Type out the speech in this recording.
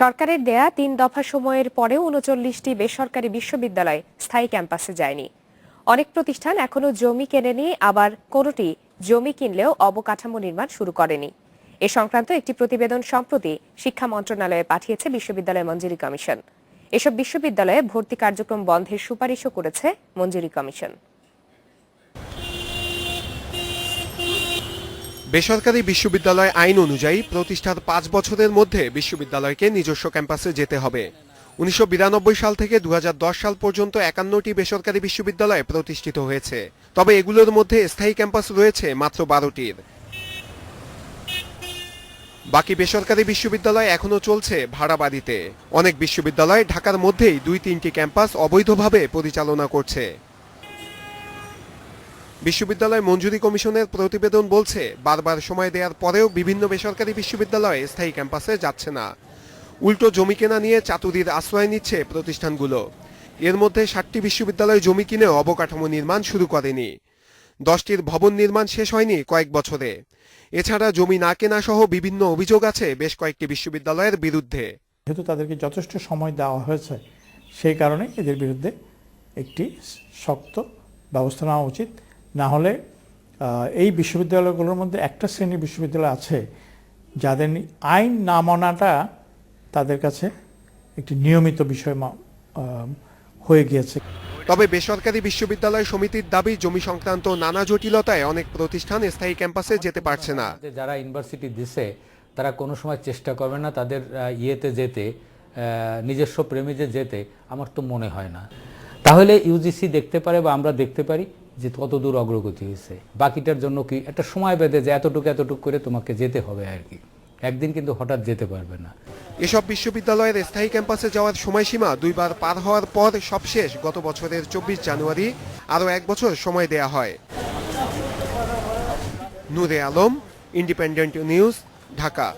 সরকারের দেয়া তিন দফা সময়ের পরেও উনচল্লিশটি বেসরকারি বিশ্ববিদ্যালয় স্থায়ী ক্যাম্পাসে যায়নি। অনেক প্রতিষ্ঠান এখনও জমি কেনেনি আবার কোনোটি জমি কিনলেও অবকাঠামো নির্মাণ শুরু করেনি। এ সংক্রান্ত একটি প্রতিবেদন সম্প্রতি শিক্ষা মন্ত্রণালয়ে পাঠিয়েছে বিশ্ববিদ্যালয় মঞ্জুরি কমিশন। এসব বিশ্ববিদ্যালয়ে ভর্তি কার্যক্রম বন্ধের সুপারিশও করেছে মঞ্জুরি কমিশন। বেসরকারি বিশ্ববিদ্যালয় আইন অনুযায়ী প্রতিষ্ঠার পাঁচ বছরের মধ্যে বিশ্ববিদ্যালয়কে নিজস্ব ক্যাম্পাসে যেতে হবে। উনিশশো বিরানব্বই সাল থেকে দু হাজার দশ সাল পর্যন্ত একান্নটি বেসরকারি বিশ্ববিদ্যালয় প্রতিষ্ঠিত হয়েছে। তবে এগুলোর মধ্যে স্থায়ী ক্যাম্পাস রয়েছে মাত্র বারোটির। বাকি বেসরকারি বিশ্ববিদ্যালয় এখনও চলছে ভাড়া বাড়িতে অনেক বিশ্ববিদ্যালয় ঢাকার মধ্যেই দুই তিনটি ক্যাম্পাস অবৈধভাবে পরিচালনা করছে। বিশ্ববিদ্যালয় মঞ্জুরি কমিশনের প্রতিবেদন বলছে, বারবার সময় দেওয়ার পরেও বিভিন্ন বেসরকারি বিশ্ববিদ্যালয়ে স্থায়ী ক্যাম্পাসে যাচ্ছে না। উল্টো জমি কেনা নিয়ে চাতুরির আশ্রয় নিচ্ছে প্রতিষ্ঠানগুলো। এর মধ্যে ষাটটি বিশ্ববিদ্যালয় জমি কিনে অবকাঠামো নির্মাণ শুরু করেনি। দশটির ভবন নির্মাণ শেষ হয়নি কয়েক বছরে। এছাড়া জমি না কেনা সহ বিভিন্ন অভিযোগ আছে বেশ কয়েকটি বিশ্ববিদ্যালয়ের বিরুদ্ধে। যেহেতু তাদেরকে যথেষ্ট সময় দেওয়া হয়েছে, সেই কারণে এদের বিরুদ্ধে একটি শক্ত ব্যবস্থা নেওয়া উচিত। না হলে এই বিশ্ববিদ্যালয়গুলোর মধ্যে একটা শ্রেণি বিশ্ববিদ্যালয় আছে যাদের আইন না মানাটা তাদের কাছে একটি নিয়মিত বিষয় মা- হয়ে গিয়েছে। তবে বেসরকারি বিশ্ববিদ্যালয় সমিতির দাবি জমি সংক্রান্ত নানা জটিলতায় অনেক প্রতিষ্ঠান স্থায়ী ক্যাম্পাসে যেতে পারছে না। যে যারা ইউনিভার্সিটি দিছে তারা কোনো সময় চেষ্টা করবে না তাদের ইয়েতে যেতে নিজস্ব প্রেমিজে যেতে আমার তো মনে হয় না। তাহলে ইউজিসি দেখতে পারে বা আমরা দেখতে পারি যে কত দূর অগ্রগতি হয়েছে। বাকিটার জন্য কি একটা সময় বেঁধে যে এতটুকু এতটুকু করে তোমাকে যেতে হবে আর কি। একদিন কিন্তু হঠাৎ যেতে পারবে না। এসব বিশ্ববিদ্যালয়ের স্থায়ী ক্যাম্পাসে যাওয়ার সময়সীমা দুইবার পার হওয়ার পর সবশেষ গত বছরের চব্বিশ জানুয়ারি আরও এক বছর সময় দেয়া হয়। Nure Alam independent news Dhaka.